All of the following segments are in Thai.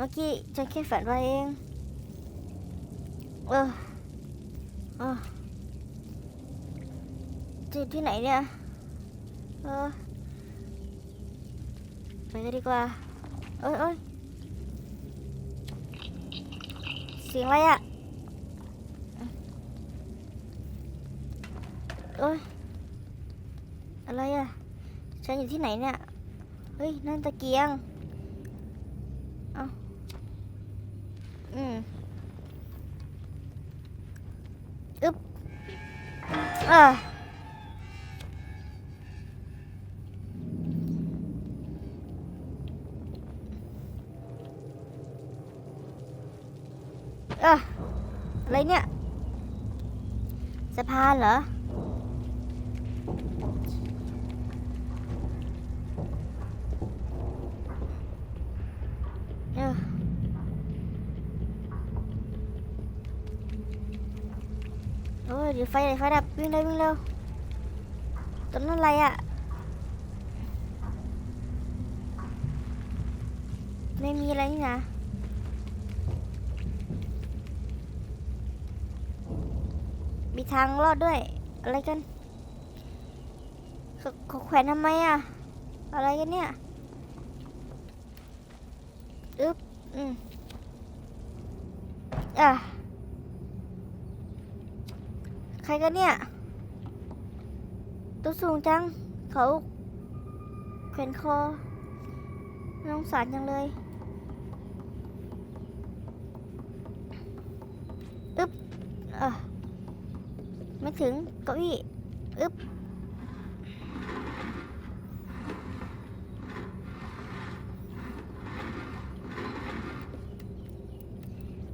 เมื่อกี้ฉันแค่ฝันไปเอง เออเออที่ที่ไหนเนี่ย เออ ไปกันดีกว่า เอ้ยเอ้ยเสียงอะไรอะเอ้ย อะไรอะฉันอยู่ที่ไหนเนี่ย เฮ้ย นั่นตะเกียง อะอะไรเนี่ยสะพานเหรอเออโอ้ยเดี๋ยวไฟไหนไฟดับวิ่งเร็ววิ่งเร็วตรงนั้นอะไรอะ ไม่มีอะไรนี่นะ ทางรอดด้วย อะไรกันเขาแขวนทำไมอะ อะไรกันเนี่ย อึ๊บ อืมอะ ใครกันเนี่ย ตัวสูงจัง เขาแขวนคอน้องสารจังเลย อึ๊บอะ ไม่ถึงเก้าอี้อึ๊บ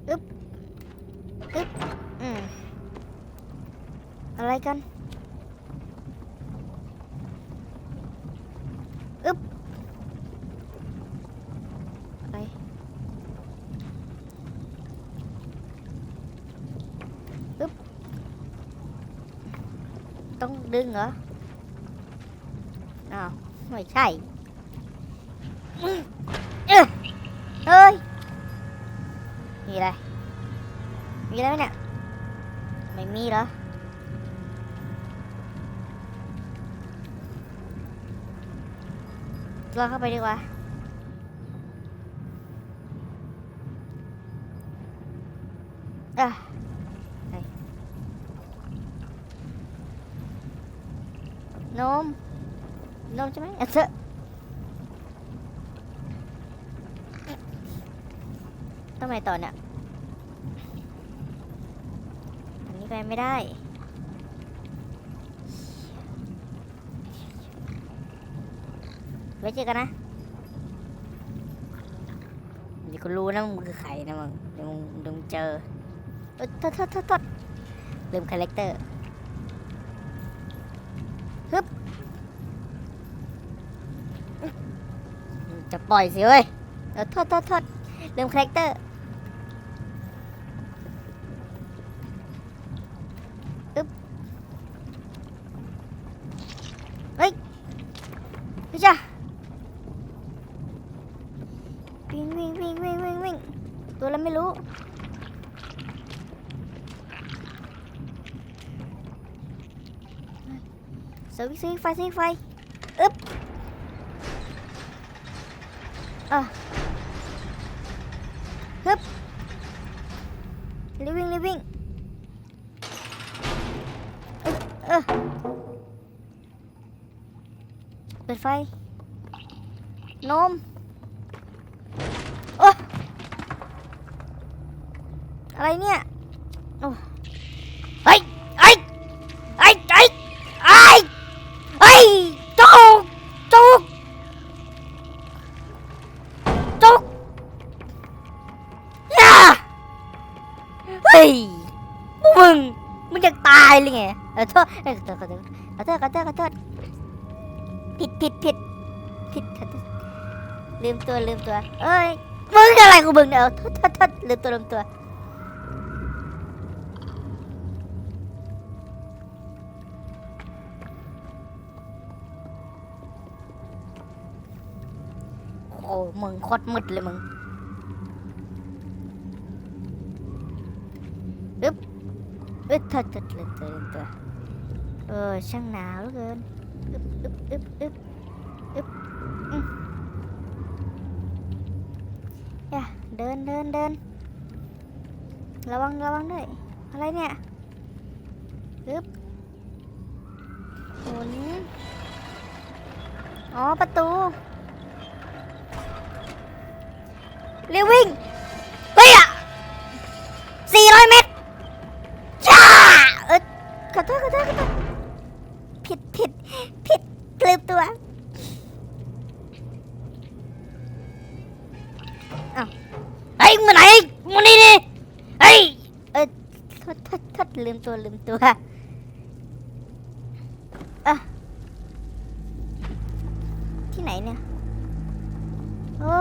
อึ๊บ อืม อะไรกัน อึ๊บ อะไร อึ๊บ ต้อง ดึงเหรอ อ้าว ไม่ใช่เอ้ยเอ้ย มีอะไร มีอะไรไหมเนี่ย ไม่มีเหรอ เราเข้าไปดีกว่า อะไป นม นมใช่ไหมอะเถอะต้องไปต่อเนี่ย อันนี้ไปไม่ได้ไว้เจอกันนะเดี๋ยวกูรู้นะมึงคือใครนะมึงเดี๋ยวมึงเดี๋ยวมึงเจอเอ้ยโทษโทษโทษโทษลืมคาแรคเตอร์ฮึบจะป ล่อยสิเว้ยเออโทษโทษโทษลืมคาแรคเตอร์พี่จ้าวิ่งวิ่งวิ่งวิ่งวิ่งวิ่งตัวอะไรไม่รู้สวิตช์สวิไฟสวิตช์ไฟอึ๊บ อะฮึบรีวิ่งรีวิ่งเออเปิดไฟ นมโอ้อะไรเนี่ย โอ้เฮ้ยไอ้ไอ้ไอ้ไอ้ไอ้ โทษขอโทษขอโทษขอโทษขอโทษขอโทษผิดผิดผิดผิดขอโทษลืมตัวลืมตัวเอ้ยมึงอะไรกูมึงเนี่ยเอาโทษโทษโทษลืมตัวลืมตัวโอ้มึงโคตรมืดเลยมึงอึ๊บอึ๊บทัดทัดเลยตัวตัว Ờ sang nào lúc ơn Úp úp úp úp. Úp. Ừ. yeah, Đơn đơn đơn lao băng đấy. Ở đây nè. Úp. หมุนอ๋อ ประตู เรียวิ่ง อ้าวเฮ้ยมาไหนมานี่นี่เฮ้ยเออโทษโทษโทษลืมตัวลืมตัวอะที่ไหนเนี่ยโอ้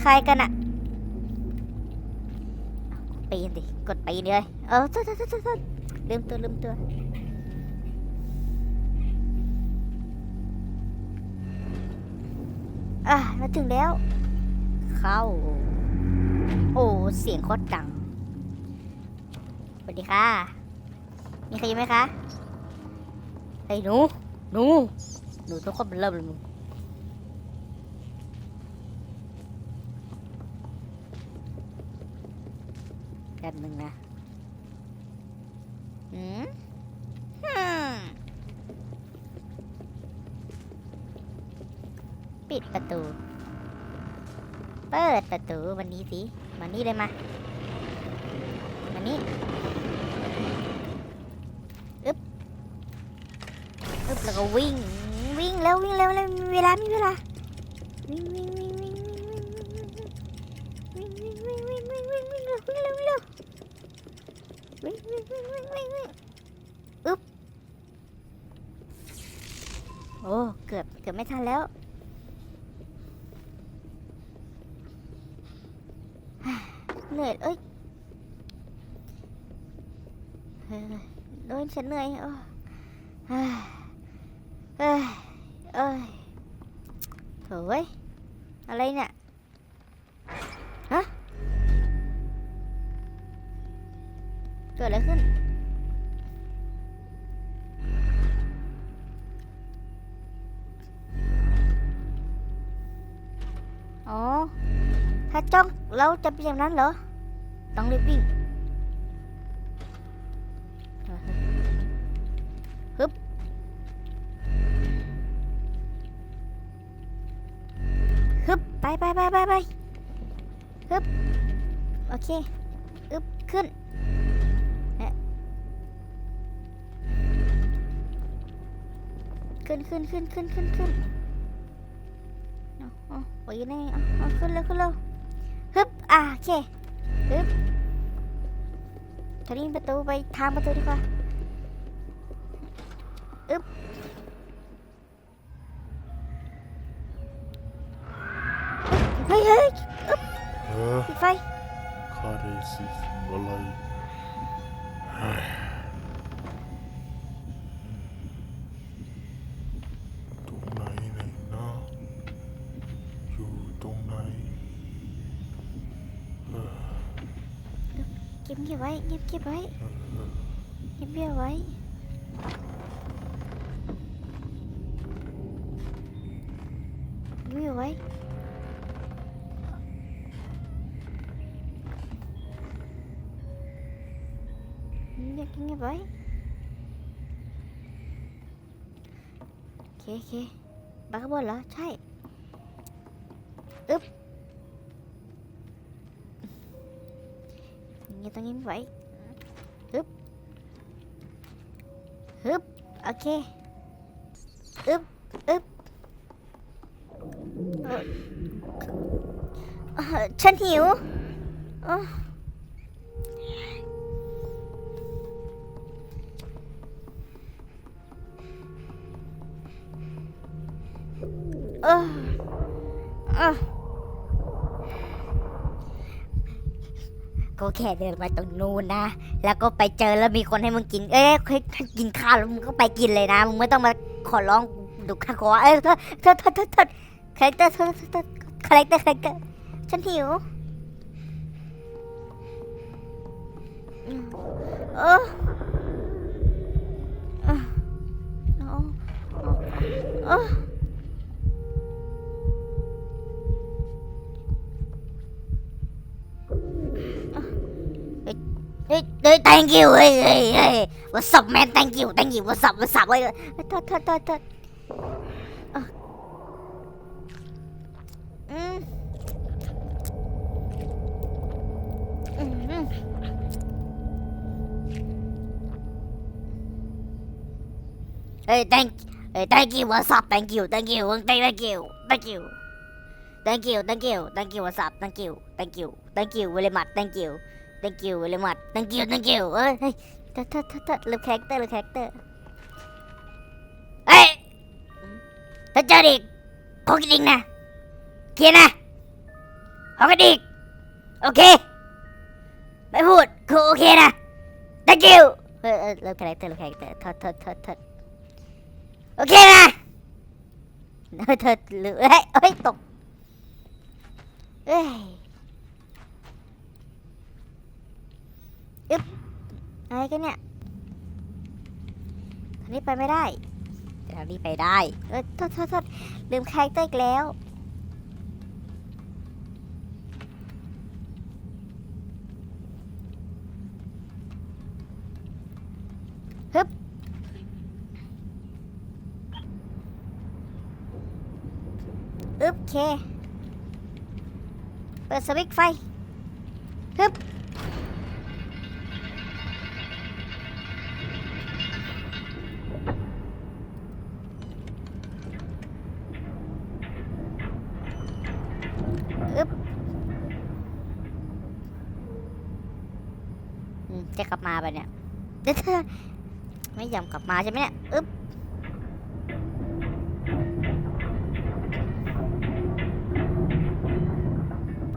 ใครกันอะปีนดิ กดปีนเลย เออทษโทษโทษโทษลืมตัวลืมตัว มาถึงแล้ว เข้า โอ้ เสียงโคตรดังสวัสดีค่ะ มีใครอยู่ไหมคะไอ้หนู หนู หนูทุกคนเป็นเริ่มเลยมึงแป๊บนึงนะอืมปิดประตู ปิดประตูวันนี้สิมานี่เลยมามานี่อึ๊บอึ๊บแล้วก็วิ่งวิ่งแล้ววิ่งแล้วแล้วมีเวลามีเวลาวิ่งวิ่งวิ่งวิ่งวิ่งวิ่งวิ่งวิ่งวิ่งวิ่งวิ่งวิ่งวิ่งเร็ววิ่งเร็ววิ่งเร็ววิ่งวิ่งวิ่งวิ่งวิ่งวิ่งอึ๊บโอ้เกือบเกือบไม่ทันแล้ว เหนื่อย เอ้ยโดนฉันเหนื่อยโอ้เฮ้ยเฮ้ยเอ้ยโถ่เว้ยอะไรเนี่ย ฮะ เกิดอะไรขึ้นอ๋อ ถ้าจ้องเราจะเป็นอย่างนั้นเหรอ ต้องรีบวิ่งฮึบฮึบไปไปไปไปไปฮึบโอเคอึบขึ้นเอ๊ะขึ้นขึ้นขึ้นขึ้นขึ้นขึ้นเอาเอไปยังไงเอาเอขึ้นเร็วขึ้นเร็วฮึบอ่าโอเค ฮึบทางนี้ประตูไปทางประตูดีกว่าอึบเฮ้ยเฮ้ยเออปิดไฟ ข้าได้สิอะไรเฮ้ยตรงไหนไหนนะ อยู่ตรงไหนเออ เก็บเก็บ ไว้เก็บเก็บไว้เออเก็บเก็บไว้เก็บไว้เก็บเก็บไว้โอเคโอเคบักข้างบนเหรอใช่อึ๊บ tôi nghĩ vậy. Ướp ướp ok. Ướp ướp ờ, chân hiểu. แค่เดินมาตรงนู้นนะ แล้วก็ไปเจอแล้วมีคนให้มึงกิน เอ้ยให้กินข้าวแล้วมึงก็ไปกินเลยนะ มึงไม่ต้องมาขอร้องดุข้าขอเอ้ยโทษโทษโทษโทษโทษใครโทษโทษโทษโทษคาแรคเตอร์คาแรคเตอร์ฉันหิวเออเออ Dude, thank you. Hey, hey, hey. What's up, man? Thank you, thank you. What's up, what's up? Wait, thôi, thôi, thôi, thôi. Ờ. Ừ. Ừ, ừ. À. Hey, thank, hey, thank you. What's up? Thank you, thank you, thank, thank you, thank you. Thank you, thank you, thank you, what's up, thank you, thank you, thank you, really much, thank you, thank you, really much. Thank you thank you เอ้ยเฮ้ยทษโทษโทษโทษลืมคาแรคเตอร์ลืมคาแรคเตอร์เฮ้ยถ้าเจอเด็กขอกินอีกนะเคียนะขอกันอีกโอเค ไม่พูดคือโอเคนะ thank you เออเออลืมคาแรคเตอร์ลืมคาแรคเตอร์ทษโทษโทษโทษโอเคนะเออเธอลืมเฮ้ยเฮ้ยตกเอ้ย อึ๊บอะไรกันเนี่ยทางนี้ไปไม่ได้แต่ทางนี้ไปได้ เออโทษโทษโทษลืมคาแรคเตอร์อีกแล้วอึ๊บโอเค เปิดสวิตช์ไฟฮึบ อึ๊บจะกลับมาปเนี่ยเดี๋ยวเธอไม่ยอมกลับมาใช่ไหมเนี่ยอึ๊บ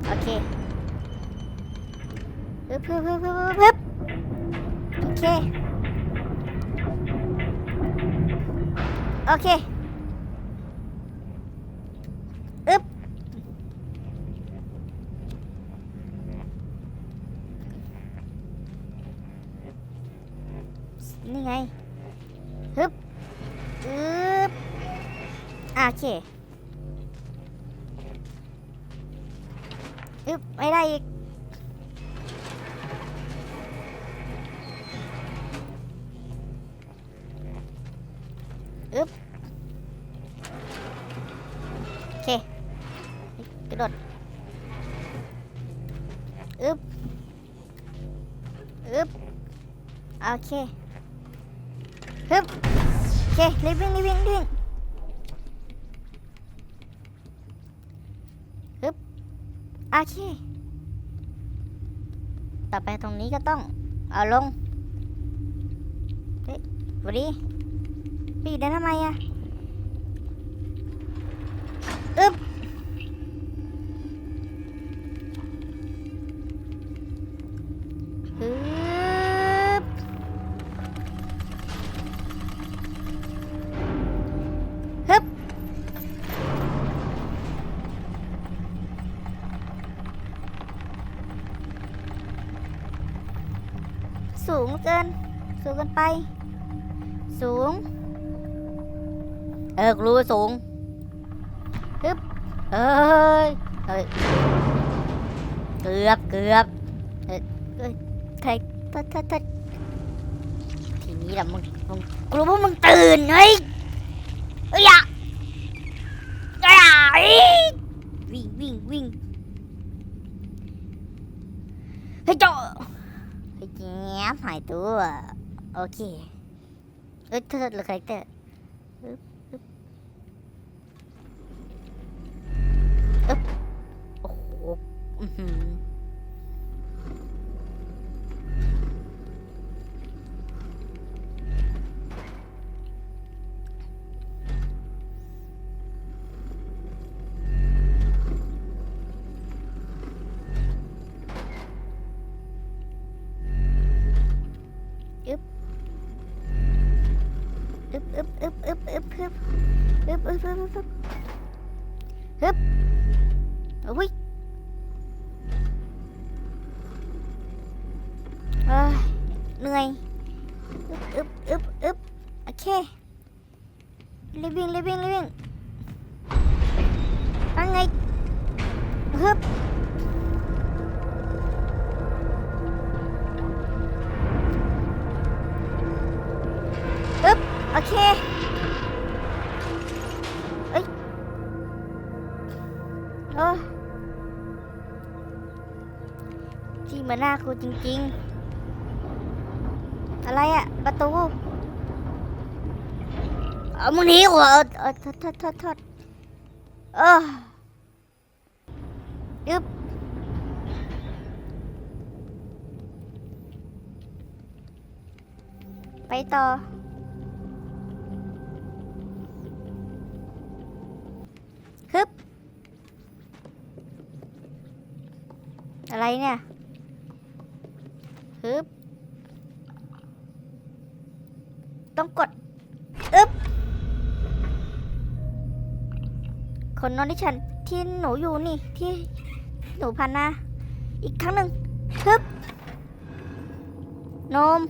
โอเคฮึบฮึบฮึบฮึบฮึบฮึบโอเค โอเค อึ๊บ นี่ไง ฮึบ อึ๊บ อะโอเคอึ๊บไม่ได้อีก อึ๊บโอเค กระโดด อึ๊บ อึ๊บ โอเค ฮึบ โอเครีบวิ่งรีบวิ่งรีบวิ่งฮึบ โอเค ต่อไปตรง นี้ก็ต้องเอาลงเฮ้ยวันนี้ปีเดินทำไมอะ เกิน สูงเกินไป สูง เออรู้ว่าสูงฮึบเอ้ยเฮ้ยเกือบเกือบเอ้ยเอ้ยใครทัดทัดทัดทีนี้ละมึงมึงกูรู้ว่ามึงตื่นเฮ้ยเอ้ยอย่าอย่าเอ้ยวิ่งวิ่งวิ่งเฮ้ยเจ้า เฮ้ยแง้ม หายตัว โอเค เอ้ยเธอหรือคาแรคเตอร์อ๊บอ๊บโอ้โห อื้อหืออึ๊บอึ๊บอึ๊บอึ๊บอึ๊บอึ๊บอึ๊บอึ๊บอึ๊บอึ๊บอึ๊บ ที่มันน่าคูจริง ๆ อะไรอะประตูเอามึงหนีหัวเออเออทษโทษโทษโทษเออยึบไปต่อฮึบอะไรเนี่ย ฮึบต้องกดอึ๊บคนนอนที่ฉันที่หนูอยู่นี่ที่หนูพันนาอีกครั้งหนึ่งฮึบนม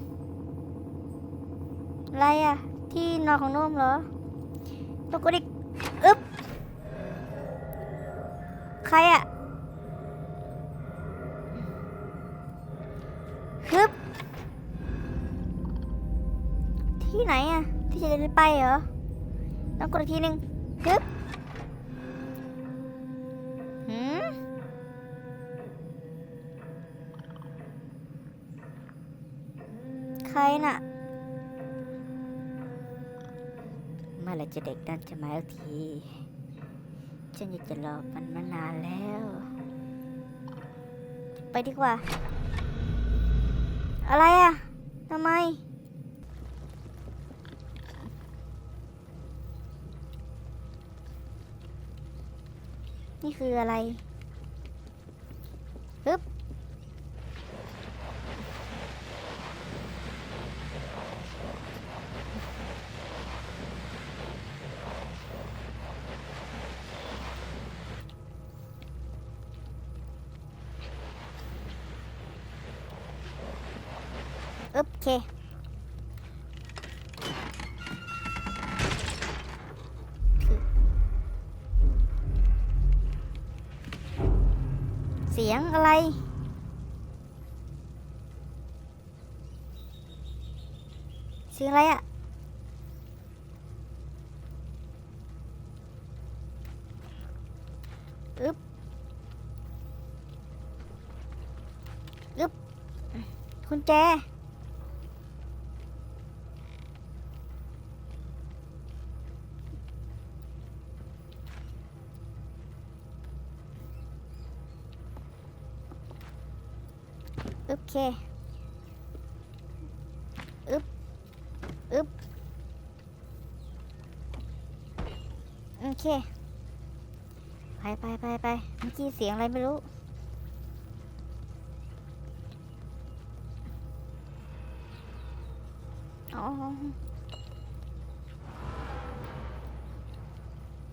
อะไรอะที่นอนของนมเหรอตกกดอีกอึ๊บใครอะ จะไปเหรอ ต้องกดอีกทีหนึ่งฮึบหืมใครน่ะเมื่อไรจะเด็กนั่นจะมาสักที ฉันอยากจะรอมันมานานแล้ว ไปดีกว่า อะไรอะทำไม นี่คืออะไร สียงอะไร เสียงอะไรอะ่ะ อึ๊บ อึ๊บ คุณแจ เคอึบอึบโอเค ไปไปไปไปเมื่อกี้เสียงอะไรไม่รู้ อ๋อ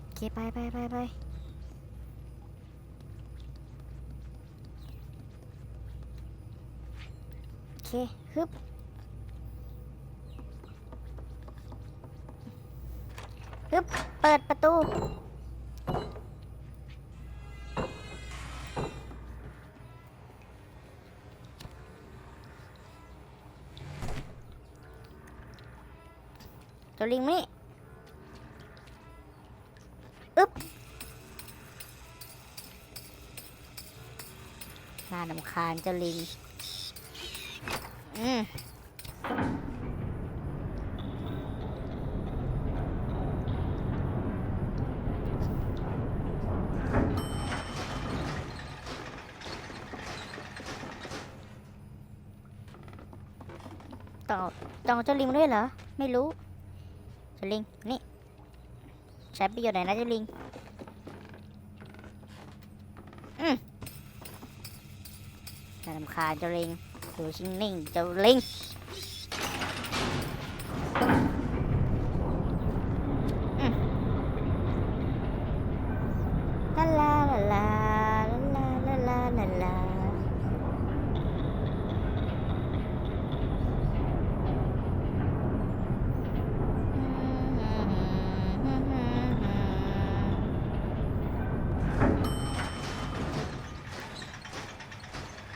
โอเค ไปไปไปไป โอ เคฮึบฮึบ เปิดประตู ตัวลิงมานี่อึ๊บน่านำคาญเจ้าลิง อืมต้อต้อเจ้าลิงด้วยเหรอ ไม่รู้เจ้าลิง นี่ ใช้ประโยชน์ไหนนะเจ้าลิง อืมน่ารำคาญเจ้าลิง ดูชิงนิ่งเจ้าลิง อืมลาลาลาลา ลาลา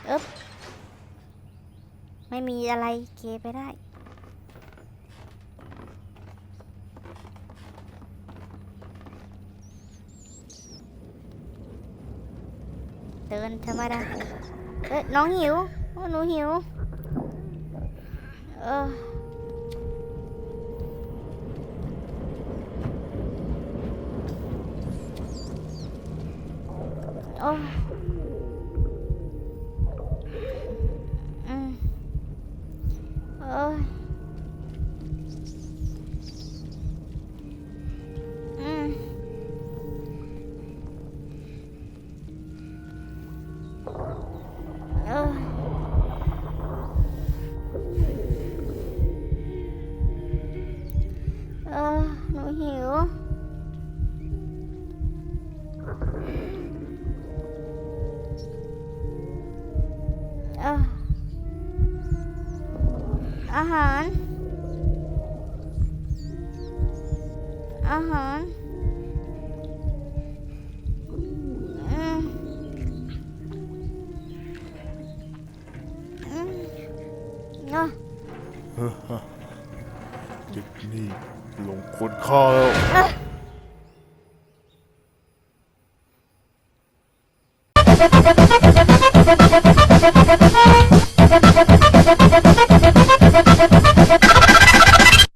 อึ๊บไม่มี อะไรเคไปได้ เดินธรรมดาเอ้ยน้องหิวโอ้หนูหิว เออโอ้